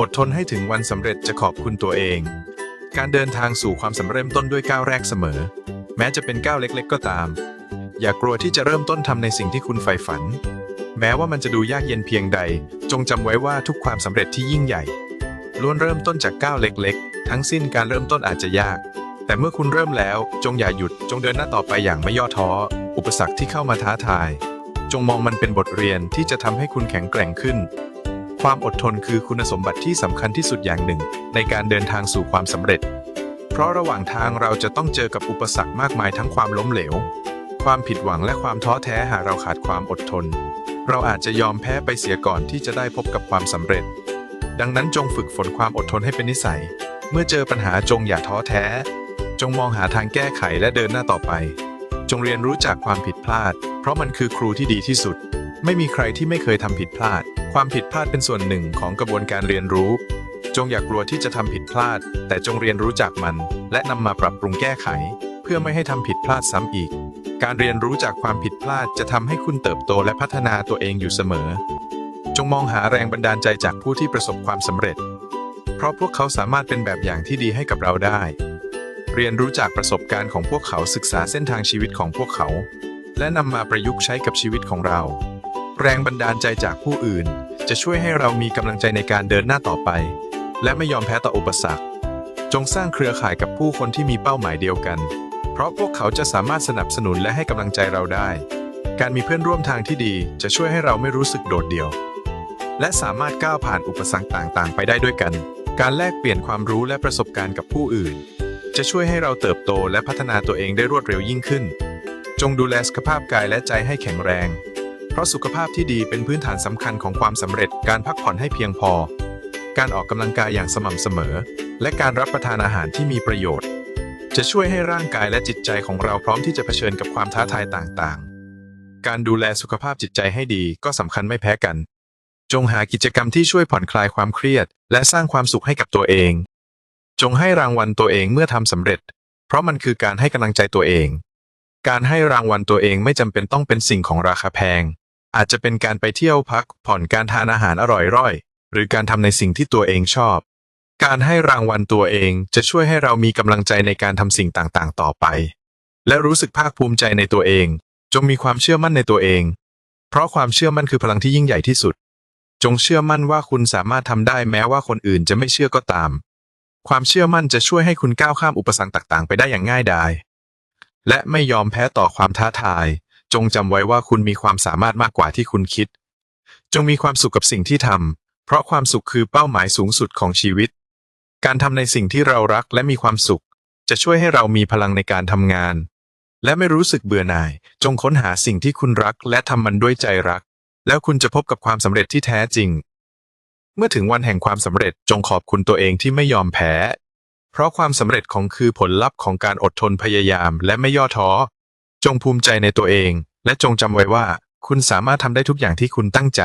อดทนให้ถึงวันสำเร็จจะขอบคุณตัวเอง การเดินทางสู่ความสำเร็จต้นด้วยก้าวแรกเสมอ แม้จะเป็นก้าวเล็กๆ ก็ตาม อย่ากลัวที่จะเริ่มต้นทำในสิ่งที่คุณใฝ่ฝัน แม้ว่ามันจะดูยากเย็นเพียงใด จงจำไว้ว่าทุกความสำเร็จที่ยิ่งใหญ่ล้วนเริ่มต้นจากก้าวเล็กๆ ทั้งสิ้นการเริ่มต้นอาจจะยาก แต่เมื่อคุณเริ่มแล้ว จงอย่าหยุด จงเดินหน้าต่อไปอย่างไม่ย่อท้อ อุปสรรคที่เข้ามาท้าทาย จงมองมันเป็นบทเรียนที่จะทำให้คุณแข็งแกร่งขึ้น ความอดทนคือคุณสมบัติที่สำคัญที่สุดอย่างหนึ่ง ในการเดินทางสู่ความสำเร็จ เพราะระหว่างทางเราจะต้องเจอกับอุปสรรคมากมายทั้งความล้มเหลว ความผิดหวังและความท้อแท้หากเราขาดความอดทน เราอาจจะยอมแพ้ไปเสียก่อนที่จะได้พบกับความสำเร็จ ดังนั้นจงฝึกฝนความอดทนให้เป็นนิสัย เมื่อเจอปัญหาจงอย่าท้อแท้ จงมองหาทางแก้ไขและเดินหน้าต่อไป จงเรียนรู้จากความผิดพลาด เพราะมันคือครูที่ดีที่สุด ไม่มีใครที่ไม่เคยทำผิดพลาด ความผิดพลาดเป็นส่วนหนึ่งของกระบวนการเรียนรู้ จงอย่ากกลัวที่จะทำผิดพลาด แต่จงเรียนรู้จากมัน และนำมาปรับปรุงแก้ไข เพื่อไม่ให้ทำผิดพลาดซ้ำอีก การเรียนรู้จากความผิดพลาดจะทำให้คุณเติบโตและพัฒนาตัวเองอยู่เสมอ จงมองหาแรงบันดาลใจจากผู้ที่ประสบความสำเร็จ เพราะพวกเขาสามารถเป็นแบบอย่างที่ดีให้กับเราได้ เรียนรู้จากประสบการณ์ของพวกเขาศึกษาเส้นทางชีวิตของพวกเขา และนำมาประยุกต์ใช้กับชีวิตของเราแรงบันดาลใจจากผู้อื่น จะช่วยให้เรามีกำลังใจในการเดินหน้าต่อไป และไม่ยอมแพ้ต่ออุปสรรค จงสร้างเครือข่ายกับผู้คนที่มีเป้าหมายเดียวกัน เพราะพวกเขาจะสามารถสนับสนุนและให้กำลังใจเราได้ การมีเพื่อนร่วมทางที่ดีจะช่วยให้เราไม่รู้สึกโดดเดี่ยว และสามารถก้าวผ่านอุปสรรคต่างๆ ไปได้ด้วยกัน การแลกเปลี่ยนความรู้และประสบการณ์กับผู้อื่น จะช่วยให้เราเติบโตและพัฒนาตัวเองได้รวดเร็วยิ่งขึ้น จงดูแลสุขภาพกายและใจให้แข็งแรง ราะสุขภาพที่ดีเป็นพื้นฐานสำคัญของความสำเร็จการพักผ่อนให้เพียงพอ การออกกำลังกายอย่างสม่ำเสมอ และการรับประทานอาหารที่มีประโยชน์ จะช่วยให้ร่างกายและจิตใจของเราพร้อมที่จะเผชิญกับความท้าทายต่างๆ การดูแลสุขภาพจิตใจให้ดีก็สำคัญไม่แพ้กัน จงหากิจกรรมที่ช่วยผ่อนคลายความเครียด และสร้างความสุขให้กับตัวเอง จงให้รางวัลตัวเองเมื่อทำสำเร็จ เพราะมันคือการให้กำลังใจตัวเองการให้รางวัลตัวเองไม่จำเป็นต้องเป็นสิ่งของราคาแพง อาจจะเป็นการไปเที่ยวพักผ่อนการทานอาหารอร่อยๆ หรือการทำในสิ่งที่ตัวเองชอบ การให้รางวัลตัวเองจะช่วยให้เรามีกำลังใจในการทำสิ่งต่างๆ ต่อไป และรู้สึกภาคภูมิใจในตัวเอง จงมีความเชื่อมั่นในตัวเอง เพราะความเชื่อมั่นคือพลังที่ยิ่งใหญ่ที่สุด จงเชื่อมั่นว่าคุณสามารถทำได้แม้ว่าคนอื่นจะไม่เชื่อก็ตาม ความเชื่อมั่นจะช่วยให้คุณก้าวข้ามอุปสรรคต่างๆ ไปได้อย่างง่ายดายและไม่ยอมแพ้ต่อความท้าทาย จงจำไว้ว่าคุณมีความสามารถมากกว่าที่คุณคิด จงมีความสุขกับสิ่งที่ทำ เพราะความสุขคือเป้าหมายสูงสุดของชีวิต การทำในสิ่งที่เรารักและมีความสุข จะช่วยให้เรามีพลังในการทำงาน และไม่รู้สึกเบื่อหน่าย จงค้นหาสิ่งที่คุณรักและทำมันด้วยใจรัก แล้วคุณจะพบกับความสำเร็จที่แท้จริง เมื่อถึงวันแห่งความสำเร็จจงขอบคุณตัวเองที่ไม่ยอมแพ้ เพราะความสำเร็จของคือผลลัพธ์ของการอดทนพยายามและไม่ย่อท้อ จงภูมิใจในตัวเอง และจงจำไว้ว่า คุณสามารถทำได้ทุกอย่างที่คุณตั้งใจ